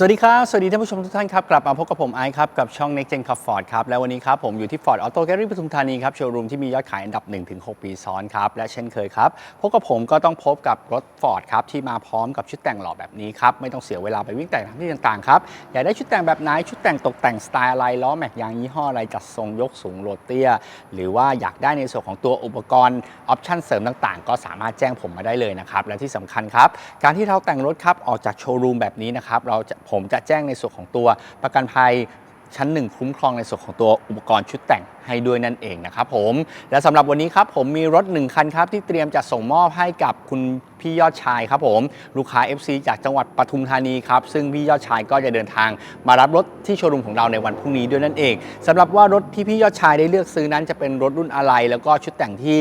สวัสดีครับ สวัสดีท่านผู้ชมทุกท่านครับ กลับมาพบกับผมไอซ์ครับ กับช่อง Next Gen Car Ford ครับ และวันนี้ครับ ผมอยู่ที่ Ford Auto Gallery ปทุมธานีครับ โชว์รูมที่มียอดขายอันดับ 1-6 ปีซ้อนครับ และเช่นเคยครับ พบกับผมก็ต้องพบกับรถ Ford ครับ ที่มาพร้อมกับชุดแต่งหล่อแบบนี้ครับ ไม่ต้องเสียเวลาไปวิ่งแต่งตามที่ต่างๆครับ อยากได้ชุดแต่งแบบไหน ชุดแต่งตกแต่งสไตล์อะไร ล้อแม็กยางยี่ห้ออะไร จัดทรงยกสูงโหลดเตี้ยหรือว่าอยากได้ในส่วนของตัวอุปกรณ์ออปชั่นเสริมต่างๆ ก็สามารถแจ้งผมมาได้เลยนะครับ และที่สำคัญครับ การที่เราแต่งรถครับ ออกจากโชว์รูมแบบนี้นะครับ เราจะผมจะแจ้งในส่วนของตัวประกันภัยชั้นหนึ่งคุ้มครองในส่วนของตัวอุปกรณ์ชุดแต่งให้ด้วยนั่นเองนะครับผมและสำหรับวันนี้ครับผมมีรถหนึ่งคันครับที่เตรียมจะส่งมอบให้กับคุณพี่ยอดชายครับผมลูกค้า FC จากจังหวัดปทุมธานีครับซึ่งพี่ยอดชายก็จะเดินทางมารับรถที่โชว์รูมของเราในวันพรุ่งนี้ด้วยนั่นเองสำหรับว่ารถที่พี่ยอดชายได้เลือกซื้อนั้นจะเป็นรถรุ่นอะไร แล้วก็ชุดแต่งที่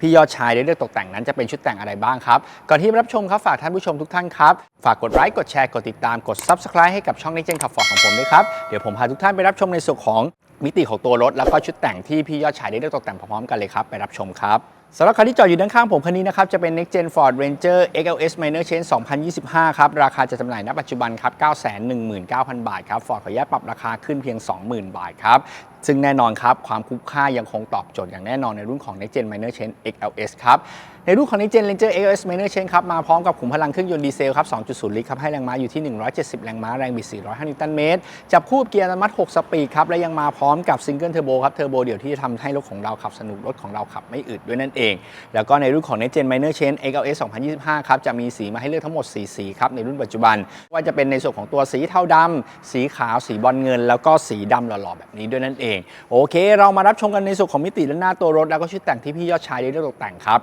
พี่ยอดชายได้เลือกตกแต่งนั้นจะเป็นชุดแต่งอะไรบ้างครับ ก่อนที่รับชมครับฝากท่านผู้ชมทุกท่านครับ ฝากกดไลค์กดแชร์กดติดตามกด Subscribe ให้กับช่องในเจนขับฟอร์ของผมด้วยครับ เดี๋ยวผมพาทุกท่านไปรับชมในส่วนของมิติของตัวรถ แล้วก็ชุดแต่งที่พี่ยอดชายได้เลือกตกแต่งพร้อมๆกันเลยครับไปรับชมครับ สำหรับคันที่จอดอยู่ด้านข้างผมคันนี้นะครับ จะเป็น Next Gen Ford Ranger XLS Minor Change 2025 ครับ ราคาจะจำหน่ายณปัจจุบันครับ 919,000 บาทครับ Ford ขออนุญาตปรับราคาขึ้นเพียง 20,000 บาทครับ ซึ่งแน่นอนครับ ความคุ้มค่ายังคงตอบโจทย์อย่างแน่นอนในรุ่นของ Next Gen Minor Change XLS ครับ ในรุ่นของ Next Gen Ranger XLS Minor Chain ครับมาพร้อมกับขุมพลังเครื่องยนต์ดีเซลครับ 2.0 ลิตรครับให้แรงม้าอยู่ที่ 170 แรงม้า แรงบิด 405 นิวตันเมตร จับคู่เกียร์อัตโนมัติ 6 สปีดครับ และยังมาพร้อมกับซิงเกิลเทอร์โบครับ เทอร์โบเดี่ยวที่จะทำให้รถของเราขับสนุกรถของเราขับไม่อึดด้วยนั่นเอง แล้วก็ในรุ่นของ Next Gen Minor Change XLS 2025 ครับจะมีสีมาให้เลือกทั้งหมด 4 สีครับในรุ่นปัจจุบัน ว่าจะเป็นในส่วนของตัวสีเทาดำสีขาวสีบอลเงิน แล้วก็สีดำหล่อๆแบบนี้ด้วยนั่นเองโอเค เรามารับชมกันในส่วนของมิติและหน้าตัวรถแล้วก็ชุดแต่งที่พี่ยอดชายได้เลือกตกแต่งครับ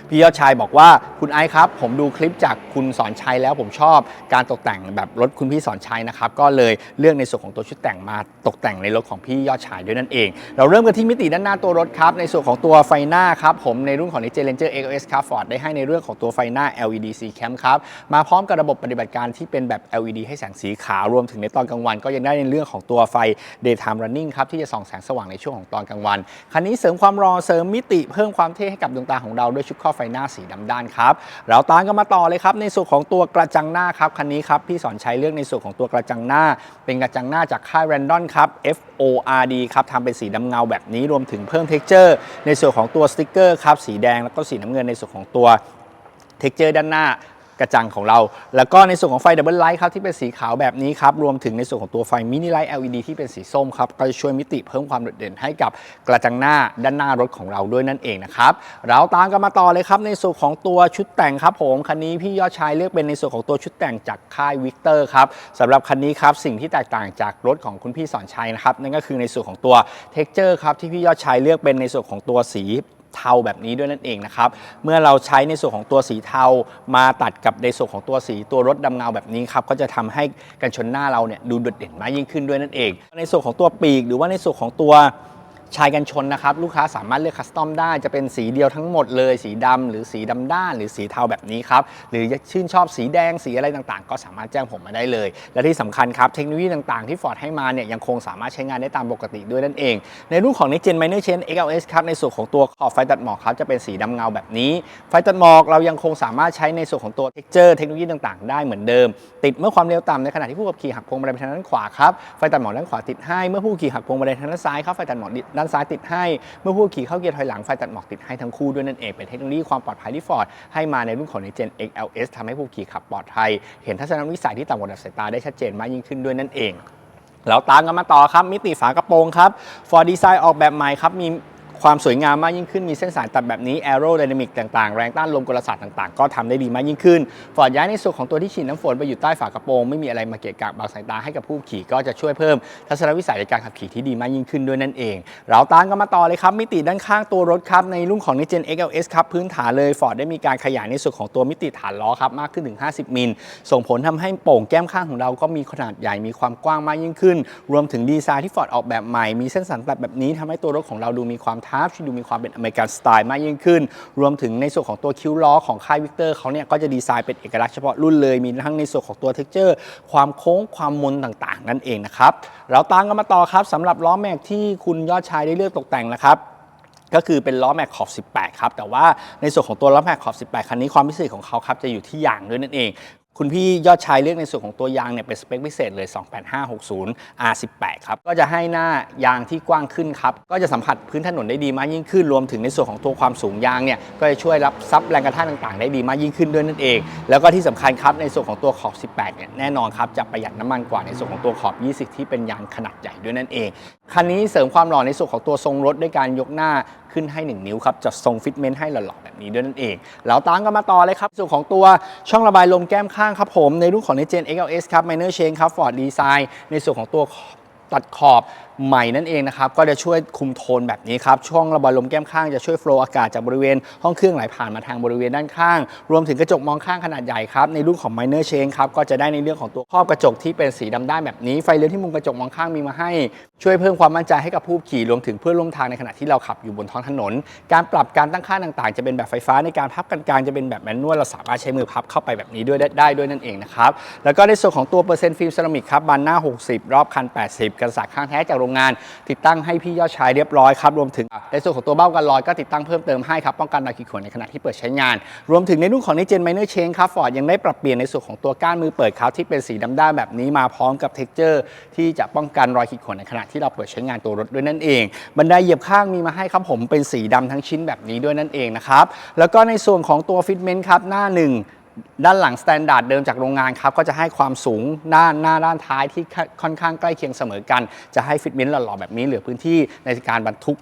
พี่ยอดชายบอกว่าคุณไอซ์ครับ ผมดูคลิปจากคุณสอนชัยแล้วผมชอบการตกแต่งแบบรถคุณพี่สอนชัยนะครับ ก็เลยเลือกในส่วนของตัวชุดแต่งมาตกแต่งในรถของพี่ยอดชายด้วยนั่นเอง เราเริ่มกันที่มิติด้านหน้าตัวรถครับในส่วนของตัวไฟหน้าครับผมในรุ่นของ n e x t Gen Ranger XOS ครับ Ford ได้ให้ในเรื่องของตัวไฟหน้า LED C Cam ครับมาพร้อมกับระบบปฏิบัติการที่เป็นแบบ LED ให้แสงสีขาวรวมถึงในตอนกลางวัน ก็ยังได้ในเรื่องของตัวไฟ Daytime Running ครับที่จะส่องแสงสว่างในช่วงของตอนกลางวันคันนี้เสริมความรอเสริมมิติเพิ่มความเท่ให้กับดวงตาของเราด้วยชุดคอไฟหน้าสีดำด้านครับเราตามกันมาต่อเลยครับในส่วนของตัวกระจังหน้าครับคันนี้ครับพี่สอนใช้เลือกในส่วนของตัวกระจังหน้า เป็นกระจังหน้าจากค่ายแรนดอนครับ F O R D ครับทำเป็นสีดำเงาแบบนี้รวมถึงเพิ่มเท็กเจอร์ในส่วนของตัวสติกเกอร์ครับสีแดงแล้วก็สีน้ำเงินในส่วนของตัวเท็กเจอร์ด้านหน้า กระจังของเรา แล้วก็ในส่วนของไฟดับเบิลไลท์ครับที่เป็นสีขาวแบบนี้ครับรวมถึงในส่วนของตัวไฟมินิไลท์ LED ที่เป็นสีส้มครับก็จะช่วยมิติเพิ่มความโดดเด่นให้กับกระจังหน้าด้านหน้ารถของเราด้วยนั่นเองนะครับเราตามกันมาต่อเลยครับในส่วนของตัวชุดแต่งครับผมคันนี้พี่ยอดชายเลือกเป็นในส่วนของตัวชุดแต่งจากค่ายวิกเตอร์ครับสำหรับคันนี้ครับสิ่งที่แตกต่างจากรถของคุณพี่สอนชัยนะครับนั่นก็คือในส่วนของตัวเท็กเจอร์ครับที่พี่ยอดชายเลือกเป็นในส่วนของตัวสี เทาแบบนี้ด้วยนั่นเองนะครับ เมื่อเราใช้ในส่วนของตัวสีเทามาตัดกับในส่วนของตัวสีตัวรถดำเงาแบบนี้ครับก็จะทำให้กันชนหน้าเราเนี่ยดูโดดเด่นมากยิ่งขึ้นด้วยนั่นเอง ในส่วนของตัวปีกหรือว่าในส่วนของตัว ชายกันชนนะครับ ลูกค้าสามารถเลือกคัสตอมได้จะเป็นสีเดียวทั้งหมดเลย สีดำหรือสีดำด้าน หรือสีเทาแบบนี้ครับหรือชื่นชอบสีแดงสีอะไรต่างๆ ก็สามารถแจ้งผมมาได้เลย และที่สำคัญครับเทคโนโลยีต่างๆที่ Ford ให้มาเนี่ยยังคงสามารถใช้งานได้ตามปกติด้วยนั่นเอง ในรุ่นของ Next Gen Minor Change XLS ครับในส่วนของตัวขอบไฟตัดหมอกครับจะเป็นสีดำเงาแบบนี้ ไฟตัดหมอกเรายังคงสามารถใช้ในส่วนของตัว texture เทคโนโลยีต่างๆ ได้เหมือนเดิม ติดเมื่อความเร็วต่ำในขณะที่ผู้ขับขี่หักพวงมาลัยไปทางด้านขวาครับไฟตัดหมอกด้านขวาติดให้เมื่อผู้ขี่หักพวงมาลัยทางด้านซ้ายครับไฟตัดหมอกด้านซ้ายติดให้ เมื่อผู้ขี่เข้าเกียร์ถอยหลังไฟตัดหมอกติดให้ทั้งคู่ด้วยนั่นเองเป็นเทคโนโลยีความปลอดภัยที่ฟอร์ดให้มาในรุ่นของในเจน XLS ทำให้ผู้ขี่ขับปลอดภัย เห็นทัศนวิสัยที่ต่ำกว่าระดับสายตาได้ชัดเจนมากยิ่งขึ้นด้วยนั่นเองแล้วตามกันมาต่อครับ มิติฝากระโปรงครับ Ford Design ออกแบบใหม่ครับ มี ความสวยงามมากยิ่งขึ้นมีเส้นสายตัดแบบนี้ Aerodynamic ต่างๆ แรงต้านลมกลศาสตร์ต่างๆ ก็ทำได้ดีมากยิ่งขึ้น Ford ย้ายในส่วนของตัวที่ฉีดน้ำฝนไปอยู่ใต้ฝากระโปรงไม่มีอะไรมาเกะกะบังสายตาให้กับผู้ขี่ก็จะช่วยเพิ่มทัศนวิสัยในการขับขี่ที่ดีมากยิ่งขึ้นด้วยนั่นเอง เราตามกันมาต่อเลยครับมิติด้านข้างตัวรถครับในรุ่นของ Next Gen XLS ครับพื้นฐานเลย Ford ได้มีการขยายในส่วนของตัวมิติฐานล้อครับมากขึ้นถึง 50 มิล ส่งผลทำให้โป่งแก้มข้างของเราก็มีขนาดใหญ่มีความกว้างมากยิ่งขึ้น รวมถึงดีไซน์ที่ Ford ออกแบบใหม่มีเส้นสันตัดแบบนี้ทำให้ตัวรถของเราดูมีความทชดูมีความเป็นอเมริกันสไตล์มากยิ่งขึ้น รวมถึงในส่วนของตัวคิ้วล้อของค่ายวิกเตอร์เขาเนี่ยก็จะดีไซน์เป็นเอกลักษณ์เฉพาะรุ่นเลย มีทั้งในส่วนของตัวเท็กเจอร์ ความโค้งความมนต่างๆ นั่นเองนะครับเราตามกันมาต่อครับสำหรับล้อแม็กที่คุณยอดชายได้เลือกตกแต่งนะครับก็คือเป็นล้อแม็กขอบ 18 ครับ แต่ว่าในส่วนของตัวล้อแม็กขอบ 18 คันนี้ความพิเศษของเขาครับจะอยู่ที่ยางด้วยนั่นเอง คุณพี่ยอดชายเลือกในส่วนของตัวยางเนี่ยเป็นสเปคพิเศษเลย 28560 R18 ครับ ก็จะให้หน้ายางที่กว้างขึ้นครับ ก็จะสัมผัสพื้นถนนได้ดีมากยิ่งขึ้น รวมถึงในส่วนของตัวความสูงยางเนี่ย ก็จะช่วยรับซับแรงกระแทกต่างๆ ได้ดีมากยิ่งขึ้นด้วยนั่นเอง แล้วก็ที่สำคัญครับในส่วนของตัวขอบ 18 เนี่ยแน่นอนครับจะประหยัดน้ำมันกว่าในส่วนของตัวขอบ 20 ที่เป็นยางขนาดใหญ่ด้วยนั่นเอง คันนี้เสริมความหล่อในส่วนของตัวทรงรถด้วยการยกหน้า ขึ้นให้ 1 นิ้วครับจัดทรงฟิตเมนต์ให้หล่อๆแบบนี้ด้วยนั่นเองแล้วตามกันมาต่อเลยครับส่วนของตัวช่องระบายลมแก้มข้างครับผมในรุ่นของ n e x Gen XLS ครับ Minor Chain ครับ Ford Design ในส่วนของตัวตัดขอบใหม่นั่นเองนะครับ ก็จะช่วยคุมโทนแบบนี้ครับ ช่องระบายลมแก้มข้างจะช่วยโฟล์อากาศจากบริเวณห้องเครื่องไหลผ่านมาทางบริเวณด้านข้าง รวมถึงกระจกมองข้างขนาดใหญ่ครับ ในรุ่นของ Minor Change ครับ ก็จะได้ในเรื่องของตัวครอบกระจกที่เป็นสีดำด้านแบบนี้ ไฟเลี้ยวที่มุมกระจกมองข้างมีมาให้ ช่วยเพิ่มความมั่นใจให้กับผู้ขี่ รวมถึงเพื่อนร่วมทางในขณะที่เราขับอยู่บนท้องถนน การปรับการตั้งค่าต่างๆ จะเป็นแบบไฟฟ้าในการพับกันกลางจะเป็นแบบแมนนวล เราสามารถใช้มือพับเข้าไปแบบนี้ด้วยได้ได้ด้วยนั่นเองนะครับ แล้วก็ในส่วนของตัวเปอร์เซ็นต์ฟิล์มเซรามิกครับบานหน้า 60 รอบคัน 80 กันสากข้างแท้จากโรงงาน ติดตั้งให้พี่ยอดชายเรียบร้อยครับรวมถึงในส่วนของตัวเบ้ากันรอยก็ติดตั้งเพิ่มเติมให้ครับป้องกันรอยขีดข่วนในขณะที่เปิดใช้งาน รวมถึงในรุ่นของในเจนไมเนอร์เชนครับฟอร์ดยังได้ปรับเปลี่ยนในส่วนของตัวก้านมือเปิดครับที่เป็นสีดำด้านแบบนี้มาพร้อมกับเท็กเจอร์ที่จะป้องกันรอยขีดข่วนในขณะที่เราเปิดใช้งานตัวรถด้วยนั่นเองบันไดเหยียบข้างมีมาให้ครับผมเป็นสีดำทั้งชิ้นแบบนี้ด้วยนั่นเองนะครับแล้วก็ในส่วนของตัวฟิตเมนต์ครับหน้าหนึ่ง ด้านหลังสแตนดาร์ดเดิมจากโรงงานครับก็จะให้ความสูงด้านหน้าด้านท้ายที่ค่อนข้างใกล้เคียงเสมอกัน จะให้ฟิตเมนต์หล่อๆแบบนี้เหลือพื้นที่ในการบรรทุก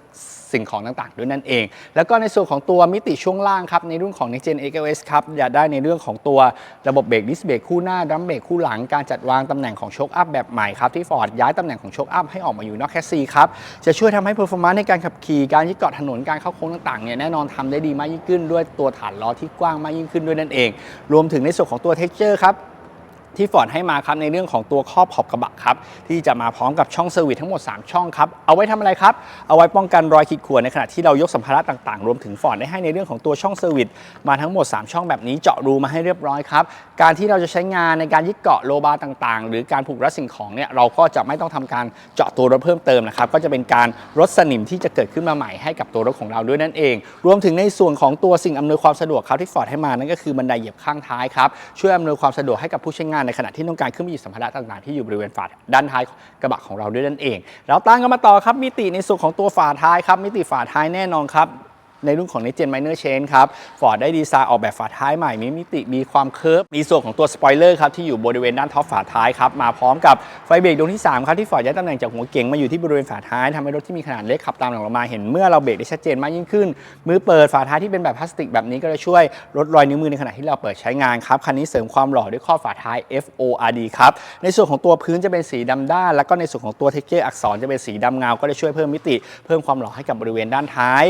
สิ่งของต่างๆ ด้วยนั่นเอง แล้วก็ในส่วนของตัวมิติช่วงล่างครับในรุ่นของ Next Gen XLS ครับอยากได้ในเรื่องของตัวระบบเบรกดิสเบรกคู่หน้าดัมเบรกคู่หลังการจัดวางตำแหน่งของโชคอัพแบบใหม่ครับที่ฟอร์ดย้ายตำแหน่งของโชคอัพให้ออกมาอยู่นอกแคสซีครับจะช่วยทำให้เพอร์ฟอร์แมนซ์ในการขับขี่การยึดเกาะถนนการเข้าโค้งต่างๆเนี่ยแน่นอนทำได้ดีมากยิ่งขึ้นด้วยตัวฐานล้อที่กว้างมากยิ่งขึ้นด้วยนั่นเอง รวมถึงในส่วนของตัวเท็กเจอร์ครับ ที่ฟอร์ดให้มาครับในเรื่องของตัวครอบขอบกระบะครับที่จะมาพร้อมกับช่องเซอร์วิสทั้งหมด 3 ช่องครับเอาไว้ทำอะไรครับ เอาไว้ป้องกันรอยขีดข่วนในขณะที่เรายกสัมภาระต่างๆ รวมถึงฟอร์ดได้ให้ในเรื่องของตัวช่องเซอร์วิสมาทั้งหมด 3 ช่องแบบนี้เจาะรูมาให้เรียบร้อยครับการที่เราจะใช้งานในการยึดเกาะโลบาร์ต่างๆ หรือการผูกรัดสิ่งของเนี่ยเราก็จะไม่ต้องทำการเจาะตัวรถเพิ่มเติมนะครับก็จะเป็นการลดสนิมที่จะเกิดขึ้นมาใหม่ให้กับตัวรถของเราด้วยนั่นเอง รวมถึงในส่วนของตัวสิ่งอำนวยความสะดวกครับที่ฟอร์ดให้มานั่นก็คือบันไดเหยียบข้างท้ายครับช่วยอำนวยความสะดวกให้กับผู้ใช้งานในขณะที่ต้องการขึ้นไปหยิบสัมภาระต่างๆที่อยู่บริเวณฝาด้านท้ายกระบะของเราด้วยนั่นเอง เราตั้งกันมาต่อครับมิติในส่วนของตัวฝาท้ายครับมิติฝาท้ายแน่นอนครับ ในรุ่นของ Next Gen Minor Chain ครับฟอร์ดได้ดีไซน์ออกแบบฝาท้ายใหม่ มีมิติ มีความเคิร์ฟ มีส่วนของตัวสปอยเลอร์ครับ ที่อยู่บริเวณด้านท็อปฝาท้ายครับ มาพร้อมกับไฟเบรกดวงที่ 3 ครับ ที่ฟอร์ดย้ายตำแหน่งจากหัวเก๋งมาอยู่ที่บริเวณฝาท้ายทำให้รถที่มีขนาดเล็กขับตามหลังเรามาเห็นเมื่อเราเบรกได้ชัดเจนมากยิ่งขึ้น มือเปิดฝาท้ายที่เป็นแบบพลาสติกแบบนี้ก็จะช่วยลดรอยนิ้วมือในขณะที่เราเปิดใช้งานครับ คันนี้เสริมความหล่อด้วยข้อฝาท้าย FORD ครับ ในส่วนของตัวพื้นจะเป็นสีดำด้าน แล้วก็ในส่วนของตัวเทคเจอร์อักษรจะเป็นสีดำเงา ก็จะช่วยเพิ่มมิติ เพิ่มความหล่อให้กับบริเวณด้านท้าย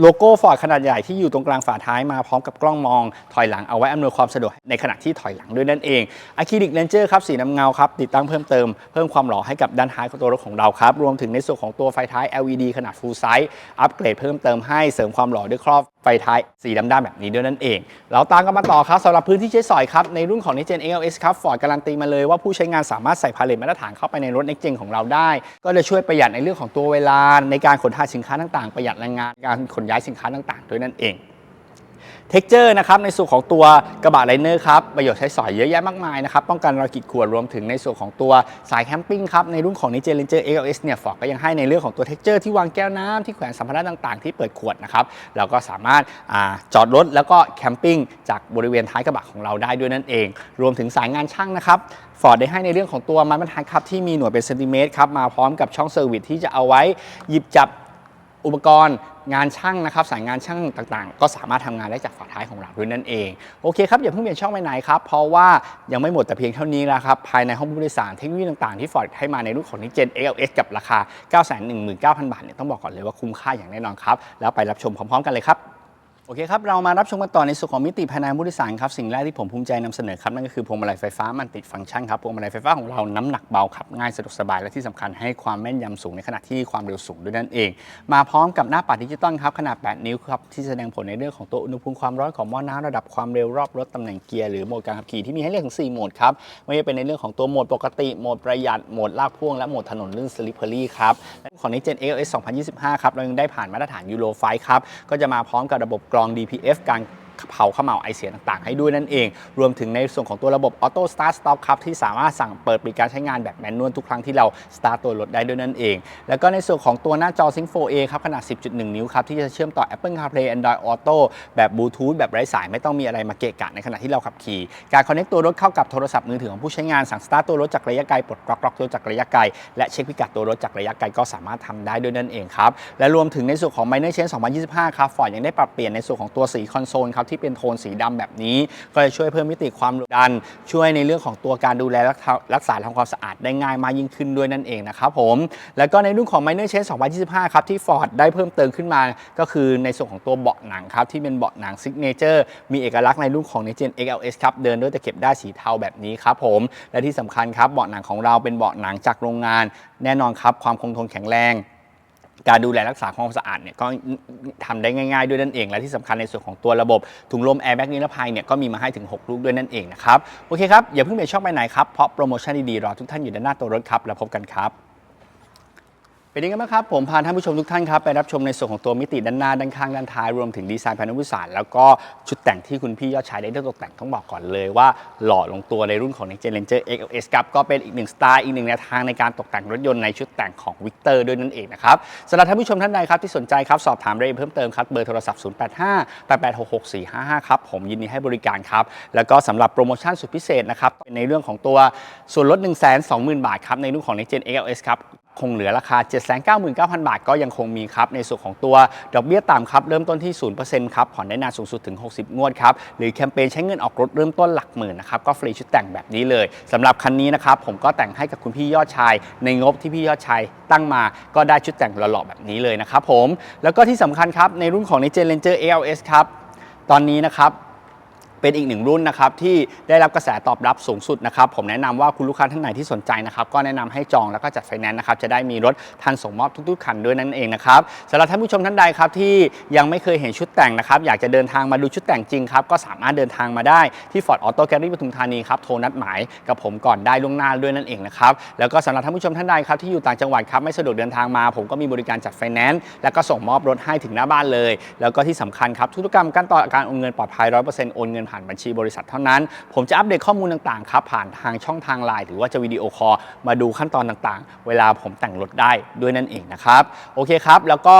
โลโก้ฟอร์ดขนาดใหญ่ที่อยู่ตรงกลางฝาท้ายมาพร้อมกับกล้องมองถอยหลังเอาไว้อำนวยความสะดวกในขณะที่ถอยหลังด้วยนั่นเองอะคริลิกเลนเจอร์ครับสีน้ำเงาครับติดตั้งเพิ่มเติมเพิ่มความหล่อให้กับด้านท้ายของตัวรถของเราครับรวมถึงในส่วนของตัวไฟท้าย LED ขนาด full size อัปเกรดเพิ่มเติมให้เสริมความหล่อด้วยครอบ ไฟท้ายสีดำๆแบบนี้ด้วยนั่นเอง เราตามกันมาต่อครับสำหรับพื้นที่ใช้สอยครับ ในรุ่นของ Next Gen ALS ครับ ford การันตีมาเลยว่าผู้ใช้งานสามารถใส่พาเลทมาตรฐานเข้าไปในรถ Next Gen ของเราได้ ก็จะช่วยประหยัดในเรื่องของตัวเวลา ในการขนถ่ายสินค้าต่างๆ ประหยัดแรงงานการขนย้ายสินค้าต่างๆ ด้วยนั่นเอง เท็กเจอร์นะครับในส่วนของตัวกระบะไลเนอร์ครับประโยชน์ใช้สอยเยอะแยะมากมายนะครับป้องกันรอยขีดข่วนรวมถึงในส่วนของตัวสายแคมปิ้งครับในรุ่นของ n i g e r Ranger XLS เนี่ยฟอร์ดก็ยังให้ในเรื่องของตัวเท็กเจอร์ที่วางแก้วน้ำที่แขวนสัมภาระต่างๆ ที่เปิดขวดนะครับเราก็สามารถอาจอดรถแล้วก็แคมปิ้งจากบริเวณท้ายกระบะของเราได้ด้วยนั่นเอง รวมถึงสายงานช่างนะครับฟอร์ดได้ให้ในเรื่องของตัวไม้บรรทัดครับที่มีหน่วยเป็นเซนติเมตรครับมาพร้อมกับช่องเซอร์วิสที่จะเอาไว้หยิบจับ อุปกรณ์งานช่างนะครับสายงานช่างต่างๆ ก็สามารถทำงานได้จากฝาท้ายของเราด้วยนั่นเอง โอเคครับอย่าเพิ่งเปลี่ยนช่องไปไหนครับ เพราะว่ายังไม่หมดแต่เพียงเท่านี้นะครับภายในห้องผู้โดยสารเทคโนโลยีต่างๆที่ฟอร์ดให้มาในรุ่นของ Next Gen XLS กับราคา 919,000 บาทเนี่ยต้องบอกก่อนเลยว่าคุ้มค่าอย่างแน่นอนครับแล้วไปรับชมพร้อม ๆ กันเลยครับ โอเคครับ เรามารับชมกันต่อในส่วนของมิติภายในผู้โดยสารครับ สิ่งแรกที่ผมภูมิใจนำเสนอครับ นั่นก็คือพวงมาลัยไฟฟ้ามันติดฟังก์ชันครับ พวงมาลัยไฟฟ้าของเราน้ำหนักเบาครับ ง่ายสะดวกสบายและที่สำคัญให้ความแม่นยำสูงในขณะที่ความเร็วสูงด้วยนั่นเอง มาพร้อมกับหน้าปัดดิจิตอลครับ ขนาด 8 นิ้วครับ ที่แสดงผลในเรื่องของตัวอุณหภูมิความร้อนของหม้อน้ำระดับความเร็วรอบรถตำแหน่งเกียร์หรือโหมดการขับขี่ที่มีให้เลือกถึง4โหมดครับไม่ว่าจะเป็นในเรื่องของตัวโหมดปกติโหมดประหยัดโหมดลากพ่วงและโหมดถนนลื่นสลิปเพอรี่ครับของ Next Gen AOS 2025ครับเรายังได้ผ่านมาตรฐานยูโรไฟครับก็จะมาพร้อมกับระบบกรอง DPF การ เผาเขม่าไอเสียต่างๆ ให้ด้วยนั่นเอง รวมถึงในส่วนของตัวระบบ Auto Start Stop ครับที่สามารถสั่งเปิดปิดการใช้งานแบบแมนนวลทุกครั้งที่เราสตาร์ทตัวรถได้ด้วยนั่นเอง แล้วก็ในส่วนของตัวหน้าจอ Sync 4A ครับขนาด 10.1 นิ้วครับที่จะเชื่อมต่อ Apple CarPlay Android Auto แบบบลูทูธแบบไร้สายไม่ต้องมีอะไรมาเกะกะในขณะที่เราขับขี่ การคอนเน c t ตัวรถเข้ากับโทรศัพท์มือถือของผู้ใช้งานสั่งสตาร์ทตัวรถจากระยะไกลปลดล็อกล็อกตัวจากระยะไกลและเช็คพิกัดตัวรถจากระยะไกลก็สามารถทำได้ด้วยนั่นเองครับและรวมถึงในส่วนของ Minor Change 2025 ครับ Ford ยังได้ปรับเปลี่ยนในส่วนของตัวสีคอนโซลครับที่เป็นโทนสีดำแบบนี้ ก็จะช่วยเพิ่มมิติความดัน ช่วยในเรื่องของตัวการดูแลรักษารักษาทำความสะอาดได้ง่ายมากยิ่งขึ้นด้วยนั่นเองนะครับผมแล้วก็ในรุ่นของ Minor Change 2025 ครับที่ Ford ได้เพิ่มเติมขึ้นมา ก็คือในส่วนของตัวเบาะหนังครับที่เป็นเบาะหนัง Signature มีเอกลักษณ์ในรุ่นของ Next Gen XLS ครับเดินด้วยตะเข็บด้าสีเทาแบบนี้ครับผมและที่สำคัญครับเบาะหนังของเราเป็นเบาะหนังจากโรงงาน แน่นอนครับความคงทนแข็งแรง การดูแลรักษาความสะอาดเนี่ยก็ทำได้ง่ายๆด้วยนั่นเอง และที่สำคัญในส่วนของตัวระบบถุงลมแอร์แบ็กนิรภัยเนี่ยก็มีมาให้ถึง 6 ลูกด้วยนั่นเองนะครับ โอเคครับ อย่าเพิ่งไปช่องไปไหนครับ เพราะโปรโมชั่นดีๆ รอทุกท่านอยู่ด้านหน้าตัวรถครับ แล้วพบกันครับ เป็นยังไงบ้างครับ ผมพาท่านผู้ชมทุกท่านครับไปรับชมในส่วนของตัวมิติด้านหน้าด้านข้างด้านท้ายรวมถึงดีไซน์ภายในผู้สารแล้วก็ชุดแต่งที่คุณพี่ยอดชายได้เลือกตกแต่งต้องบอกก่อนเลยว่าหล่อลงตัวในรุ่นของ Next Gen Ranger XLS ครับก็เป็นอีกหนึ่งสไตล์อีกหนึ่งแนวทางในการตกแต่งรถยนต์ในชุดแต่งของ Victor ด้วยนั่นเองนะครับสำหรับท่านผู้ชมท่านใดครับที่สนใจครับสอบถามรายละเอียดเพิ่มเติมครับเบอร์โทรศัพท์ 085 886 6455 ครับผมยินดีให้บริการครับแล้วก็สำหรับโปรโมชั่นสุดพิเศษนะครับในเรื่องของตัวส่วนลด 120,000 บาทครับในรุ่นของ Next Gen XLS ครับ คงเหลือราคา 799,000 บาทก็ยังคงมีครับ ในส่วนของตัวดอกเบี้ยต่ำครับ เริ่มต้นที่ 0%ครับ ผ่อนได้นานสูงสุดถึง 60 งวดครับ หรือแคมเปญใช้เงินออกรถเริ่มต้นหลักหมื่นนะครับ ก็ฟรีชุดแต่งแบบนี้เลยสำหรับคันนี้นะครับ ผมก็แต่งให้กับคุณพี่ยอดชาย ในงบที่พี่ยอดชายตั้งมา ก็ได้ชุดแต่งหล่อๆแบบนี้เลยนะครับผม แล้วก็ที่สำคัญครับ ในรุ่นของใน Gen Ranger ALS ครับ ตอนนี้นะครับ เป็นอีกหนึ่งรุ่นนะครับที่ได้รับกระแสตอบรับสูงสุดนะครับผมแนะนำว่าคุณลูกค้าท่านไหนที่สนใจนะครับก็แนะนำให้จองแล้วก็จัดไฟแนนซ์นะครับจะได้มีรถทันส่งมอบทุกๆคันด้วยนั่นเองนะครับสำหรับท่านผู้ชมท่านใดครับที่ยังไม่เคยเห็นชุดแต่งนะครับอยากจะเดินทางมาดูชุดแต่งจริงครับก็สามารถเดินทางมาได้ที่ Ford Auto Gallery ปทุมธานีครับโทรนัดหมายกับผมก่อนได้ล่วงหน้าด้วยนั่นเองนะครับแล้วก็สำหรับท่านผู้ชมท่านใดครับที่อยู่ต่างจังหวัดครับไม่สะดวกเดินทางมา ผมก็มีบริการจัดไฟแนนซ์แล้วก็ส่งมอบรถให้ถึงหน้าบ้านเลย แล้วก็ที่สำคัญครับธุรกรรมขั้นตอการโอนเงินปลอดภัย100%โอนเงินผ่านบัญชีบริษัทเท่านั้น ผมจะอัปเดตข้อมูลต่างๆครับผ่านทางช่องทางไลน์หรือว่าจะวิดีโอคอลมาดูขั้นตอนต่างๆ เวลาผมแต่งรถได้ด้วยนั่นเองนะครับโอเคครับ แล้วก็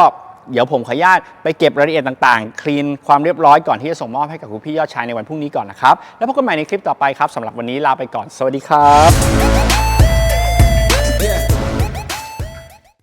เดี๋ยวผมขออนุญาตไปเก็บรายละเอียดต่างๆ คลีนความเรียบร้อยก่อนที่จะส่งมอบให้กับคุณพี่ยอดชายในวันพรุ่งนี้ก่อนนะครับ แล้วพบกันใหม่ในคลิปต่อไปครับสำหรับวันนี้ลาไปก่อน สวัสดีครับ